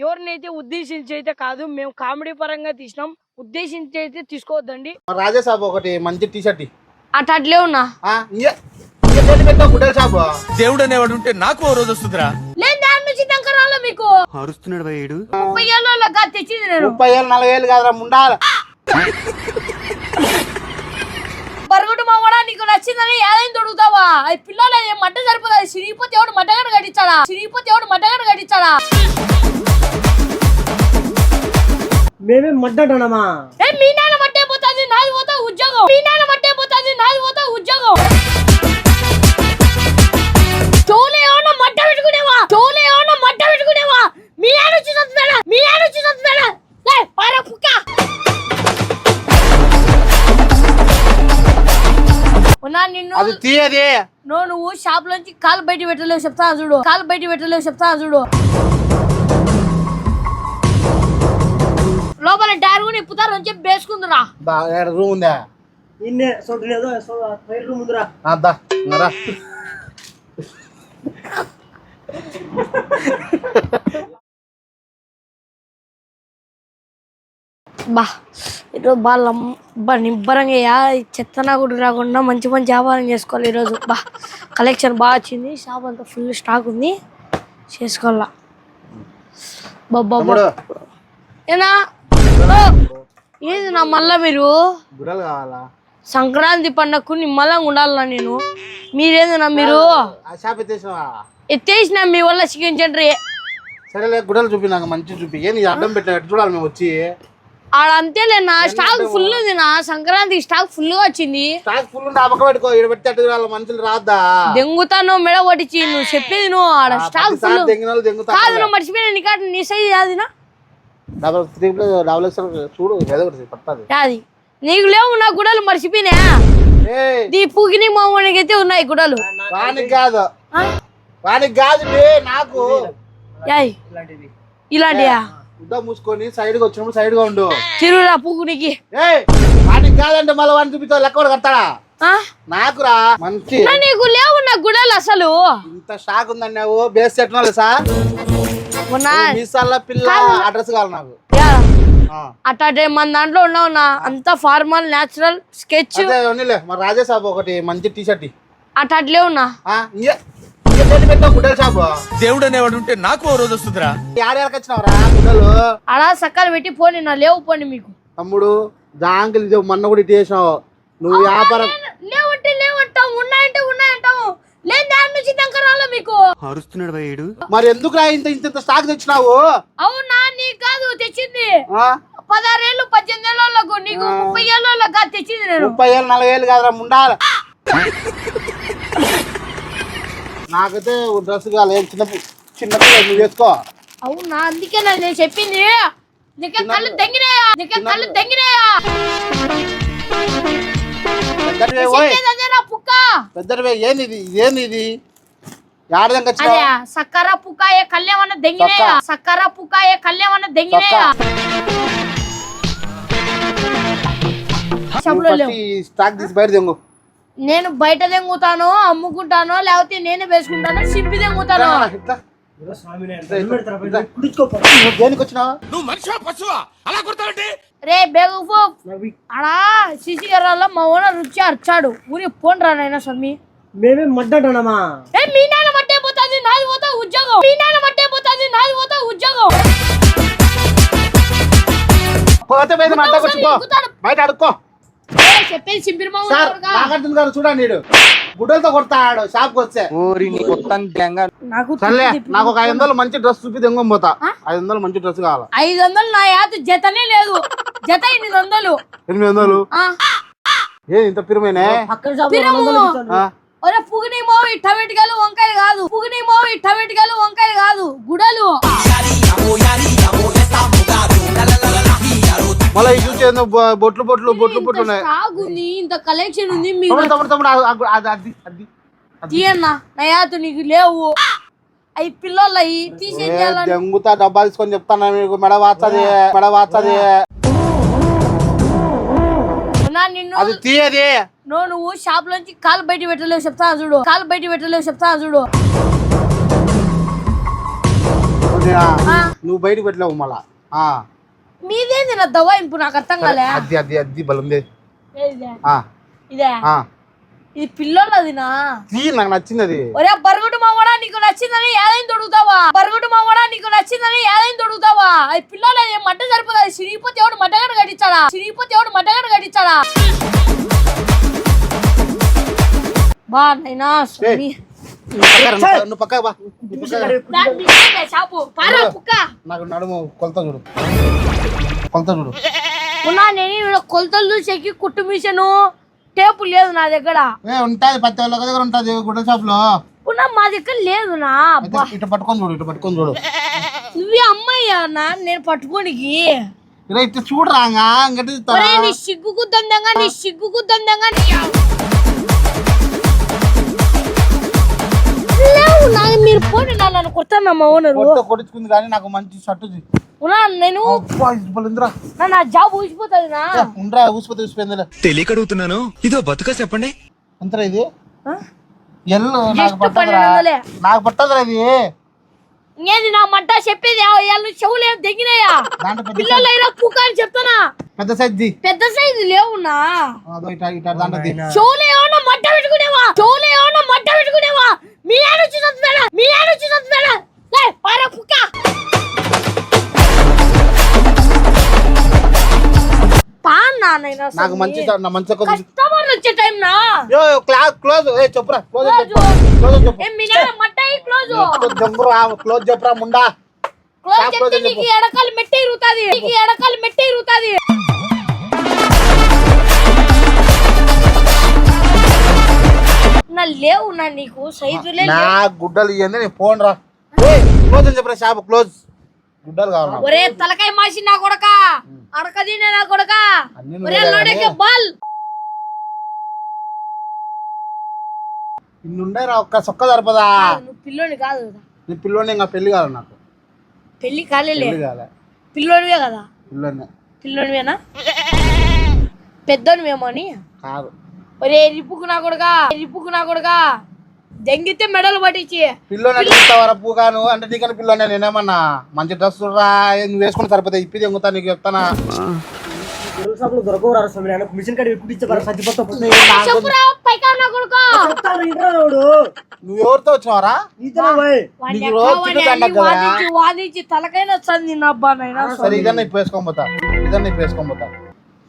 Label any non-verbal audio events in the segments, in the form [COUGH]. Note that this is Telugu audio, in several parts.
ఎవరినైతే ఉద్దేశించి అయితే కాదు మేము కామెడీ పరంగా తీసినాం. ఉద్దేశించి అయితే తీసుకోవద్దండి రాజే సాబ్ ఒకటి మంచి టీ షర్ట్ అట్ అట్లే ఉన్నా. దేవుడు అనేవాడు ఉంటే నాకు ఓ రోజు వస్తుందిరా. మీకు? అరుస్తున్నాడు ముప్పై ఏళ్ళ తెచ్చింది నేను. ముప్పై ఏళ్ళు నలభై ఏళ్ళు కాదురా ముండాల బరుగుడు నచ్చిందని ఏదైనా దొరుకుతావా? అది పిల్లలు అది మట్ట సరిపోతుంది సిరిగిపోతే ఎవడు మట్టగడ కట్టించాడా సిరిగిపోతే ఎవడు మట్టగడ కట్టించాడా మేమే మడ్డంటానమ్మా ఏ మీ నాన్న మట్టే పోతుంది నాది పోతా ఉద్యోగం. మీ నాన్న మట్టే పోతుంది నాది పోతా ఉద్యోగం. నిన్ను అది తీయది. నువ్వు నువ్వు షాప్ లోంచి కాలు బయట పెట్టలేవు చెప్తా చూడు. కాలు బయట పెట్టలేవు చెప్తా చూడు. లోపల డైర్ కూడా ఇప్పుతారు అని చెప్పి వేసుకుందిరా రూమ్ ఉందా? లేదో ఫైర్ రూమ్ ఉందిరా. అద్దా రా. [LAUGHS] బా ఈరోజు బాగా బా నిబ్బరంగా చెత్తనా కూడా రాకుండా మంచి మంచి వ్యాపారం చేసుకోవాలి ఈరోజు. బా కలెక్షన్ బాగా వచ్చింది షాప్ అంతా ఫుల్ స్టాక్ ఉంది. చేసుకోవాలా? బాబా ఏనా? ఏది నా మళ్ళా మీరు? సంక్రాంతి పండగకు నిమ్మలంగా ఉండాలన్నా నేను. మీరేదన్నా మీరు? ఎత్తేసిన మీ వల్ల చికెన్ సెంటర్ సరేలే గుడ్డలు చూపి నాకు మంచి చూపి నీ అడ్డం పెట్టిన ఎట్టు చూడాలి మేము వచ్చి? ఆడ అంతేలే నా స్టాక్ ఫుల్ ఉంది నా. సంక్రాంతి స్టాక్ ఫుల్గా వచ్చింది. స్టాక్ ఫుల్ ఉంటే ఆ పక్క పెట్టుకో. ఇక్కడ పెడితే అట్టు చూడాలి మనుషులు రాద్దా? దెంగుతాను మెడ కొట్టించి నువ్వు చెప్పేది నువ్వు. ఆడ స్టాక్ ఫుల్ కాదు నువ్వు మర్చిపోయినా నీ size యాదినా double three plus double X చూడు ఏదో ఒకటి పడుతుంది యాది నీకు లేవు నా గుడలు మర్చిపోయినా? నీ పూగిని మామూలుగా అయితే ఉన్నాయి గుడలు. వానికి కాదు. ఆ? వానికి కాదు నాకు. ఇలాంటియా ఉద్దా మూసుకొని సైడ్గా వచ్చినప్పుడు సైడ్గా ఉండు తిరుగురా పూగునికి ఏ వానికి కాదంటే మళ్ళీ వాడిని చూపిస్తా లెక్క కూడా కడతాడా? ఆ? నాకురా మంచి. నా నీకు లేవు నా గుడలు అసలు. ఇంత షాక్ ఉందండి నువ్వు బేస్ సెట్ సార్ ఉన్నా మీసాల పిల్ల అడ్రస్ కావాలి నాకు. యా. ఆ. అట్టే మన దాంట్లో ఉన్నావు నా. అంతా ఫార్మల్ న్యాచురల్ స్కెచ్ అదే ఉన్నిలే మరి రాజే సాబ్ ఒకటి మంచి టీ షర్ట్ అట్లే ఉన్నా. దేవుడు అనేవాడు ఉంటే నాకు ఓ రోజు వస్తుందిరా. అలా సక్కలు పెట్టి పోనీ నా లేవు పోనీ మీకు. తమ్ముడు జాంకిల్ ఇది మొన్న కూడా ఇటు చేసినావు. నువ్వు వ్యాపారం లేవంటే లేవంటావు ఉన్నాయంటే ఉన్నాయంటావు. లేని దాని నుంచి దాకా రాలే మీకు? అరుస్తున్నాడు మరి ఎందుకురా ఇంత ఇంత ఇంత స్టాక్ తెచ్చినావు? అవునా నీకు కాదు తెచ్చింది. ఆ? పదహారేళ్ళు పద్దెనిమిది ఏళ్ళకు నీకు ముప్పై ఏళ్ళకు కాదు తెచ్చింది నేను. ముప్పై ఏళ్ళు నలభై ఏళ్ళు కాదురా ముండాల నాకైతే డ్రెస్ కావాలి. ఏం చిన్న పి- చిన్న పిల్ల నువ్వు వేసుకో. అవునా? అందుకే నేను చెప్పింది. నీకే కళ్ళు తెంగినాయా నీకే కళ్ళు పుక్క? పెద్దడివే ఏంది ఇది ఏంది ఇది సక్కర కళ్ళేమన్నా దెంగినాయా? సక్కర కళ్ళేమన్నా దెంగినాయా? స్టాక్ తీసి బయట తెంగు. నేను బయట దెంగుతాను అమ్ముకుంటాను లేకపోతే నేనే వేసుకుంటాను సింపి దెంగుతాను ఇట్లా ఏదో స్వామినే పెడతారా భయ్యా? కుడుచుకోపో నువ్వు దేనికి వచ్చినావు నువ్వు మనిషివా పశువా? అలా కొడతావంటే? రే బేగఫో అడా సీసీ కెమెరాలో మా ఓనర్ రుచి అరిచాడు. ఊరి పోండి రా నాయనా స్వామి. మేమే ఏ మీ నాన్న మట్టే పోతుంది నాది పోతా ఉద్యోగం. మీ నాన్న మట్టే పోతుంది నాది పోతా ఉద్యోగం. పోతే. బయట అడుక్కో. చెప్పేది సింపిరి. నాగార్జున గారు చూడండి వీడు గుడ్డలతో కొడతాడు షాప్కి నాకు సర్లే తిప్పి నాకు ఒక ఐదు వందలు మంచి డ్రెస్ చూపి దెంగం పోతా ఐదు వందలు మంచి డ్రెస్ కావాలా ఐదు వందలు నా యాత జతనే లేదు జత ఎనిమిది వందలు ఎనిమిది వందలు ఆ, ఏ ఇంత పిరమైనా పక్కన షాప్ పిరము. ఆ? ఒరే పుగిని మోవి టమాటికాయలు వంకాయలు కాదు పుగిని మోవి టమాటికాయలు వంకాయలు కాదు గుడలు మళ్ళీ చూసి బొట్లు బొట్లు బొట్లు బొట్లు ఉన్నాయి ఉంది ఇంత కలెక్షన్ ఉంది మీరు తమ్ముడు తమ్ముడు తమ్ముడు ఆ- ఆ- అది అది అది. తీయన్నా నా యాత నీకు లేవు. అవి పిల్లలు అవి తీసేయాలని దెంగుతా డబ్బా తీసుకొని చెప్తాను మీకు? మెడ వాచది మెడ వాచది అది తీయది. నువ్వు నువ్వు షాప్ లోంచి కాలు బయట పెట్టలేవు చెప్తా చూడు. కాలు బయట పెట్టలేవు చెప్తా చూడు. నువ్వు బయటకు పెట్టలేవు మళ్ళా. మీదేంది నా దవాయింపు నాకు అర్థం కాలే. అది అది అది బలంది ఇదే. ఇది పిల్లోళ్ళదినా తీ నాకు నచ్చింది అది ఒరే బరుగుడు మావడా నీకు నచ్చిందని ఏదైనా దొడుగుతావా బరుగుడు మావడా నీకు నచ్చిందని ఏదైనా దొడుగుతావా అది పిల్లోళ్ళది మట్ట సరిపోతుంది సిరిగిపోతే ఎవడు మట్టగడ కట్టించాడా? సిరిగిపోతే ఎవడు మట్టగడ కట్టించాడా? బా నైనా నువ్వు బా నాకు నడుము కొలత చూడు. కొలత చూడు. ఉన్నా నేను కొలతలు చూసేకి కుట్టు మిషను టేపు లేదు నా దగ్గర. ఏ ఉంటాది వాళ్ళ దగ్గర ఉంటుంది గుడ్డ షాప్లో ఉన్నా మా దగ్గర లేదు నా ఇటు పట్టుకొని చూడు ఇటు పట్టుకొని చూడు. నువ్వే అమ్మాయి నా నేను పట్టుకోనికి. ఇలా ఇటు చూడరా ఇంకటి ఒరే నీ సిగ్గుకు దందంగా నీ సిగ్గుకు దందంగా నీ లేవు నా మీరు పోనీ నా నన్ను కొడతాను మా ఓనరు కొట్ట కొట్టించుకుంది కానీ నాకు మంచి షర్ట్ ఉన్నా నేను నా నా జాబ్ ఊసిపోతుంది నా. ఉండరా ఊసిపోతే ఊసిపోయిందిలే. తెలియక అడుగుతున్నాను ఇదో బతుక చెప్పండి. అంతరా ఇది? ఆ? ఎల్లు నాకు Just పట్టదురా. నాకు పట్టదురా ఇది. ఇంకేంది నా మడ్డ చెప్పేది? వాళ్ళు చెవులు ఏం తెగినాయా? దాంట్లో పెద్ద పిల్లలు అయినా కుక్క అని చెప్తానా? పెద్ద సైజ్ పెద్ద సైజు లేవునా అదో ఇట ఇట దాంట్లో ది. చెవులు ఏమన్నా మట్ట పెట్టుకునేవా? చెవులు ఏమన్నా మట్ట పెట్టుకునేవా? మీ ఆయన వచ్చి చదువుతాడా మీ ఆయన వచ్చి చదువుతాడా లే పారా కుక్క. పా నాన్నైనా నాకు మంచి నా మంచి కొద్ది కస్టమర్లు వచ్చే టైం నా. యో క్లాస్ క్లోజ్ ఏ చెప్పురా క్లోజ్. క్లోజ్. చెప్పు ఏం మీ నాన్న మట్ట క్లోజ్. దొంగరా క్లోజ్ చెప్పురా ముండా. క్లోజ్ చెప్తే నీకు ఎడకాలు మెట్టే ఇరుగుతాది నీకు ఎడకాలు మెట్టే ఇరుగుతాది లేవు నా నీకు? సైజులే నా గుడ్డలు ఇవ్వండి నేను ఫోన్ రా. క్లోజ్ అని చెప్పరా షాప్? క్లోజ్. గుడ్డలు కావాలి. ఒరే తలకాయ మాసి నా కొడక. అడకదీనే నా కొడక. అన్నీ ఒరే లోడెకే. బాల్. ఇన్నుండే రా ఒక్క సొక్క సరిపదా? నువ్వు పిల్లోని కాదు కదా. నీ పిల్లోని ఇంకా పెళ్ళి కాదు నాకు. పెళ్ళి కాలేలే పెళ్ళి కాలే. పిల్లోనివే కదా? పిల్లోని పిల్లోనివేనా? పెద్దోనివేమో అని? కాదు. ఒరే రిప్పుకు నా కొడక. రిప్పుకు నా కొడక. దెంగితే మెడలు పట్టించి. పిల్లోని అంటే ఇస్తావరా పూగాను? అంటే నీకని పిల్లోనే నేనేమన్నా మంచి డ్రెస్ రా నువ్వు వేసుకుని సరిపోతే ఇప్పి తెంగుతా నీకు చెప్తానా? గొడవ షాప్లో దొరకవురా స్వామి నేను మిషన్ కాడ కుట్టించే పర సత్తిపోతా చెప్పురా పైకా నా కొడుక? చెప్తాను ఇంట్లో వాడు? నువ్వు ఎవరితో వచ్చినావరా. వాదించి వాదించి. తలకైనా నాయనా. సరే ఇదన్నా ఇప్పుడు వేసుకొని పోతా. ఇదన్నా ఇప్పుడు వేసుకొని పోతా.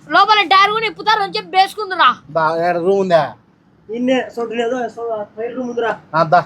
లోపల డారు కూడా ఇప్పుతారు అని చెప్పి వేసుకుందిరా రూమ్ ఉందా? ఇన్నే సొంత లేదో ట్రైల్ ముందురా అద్దా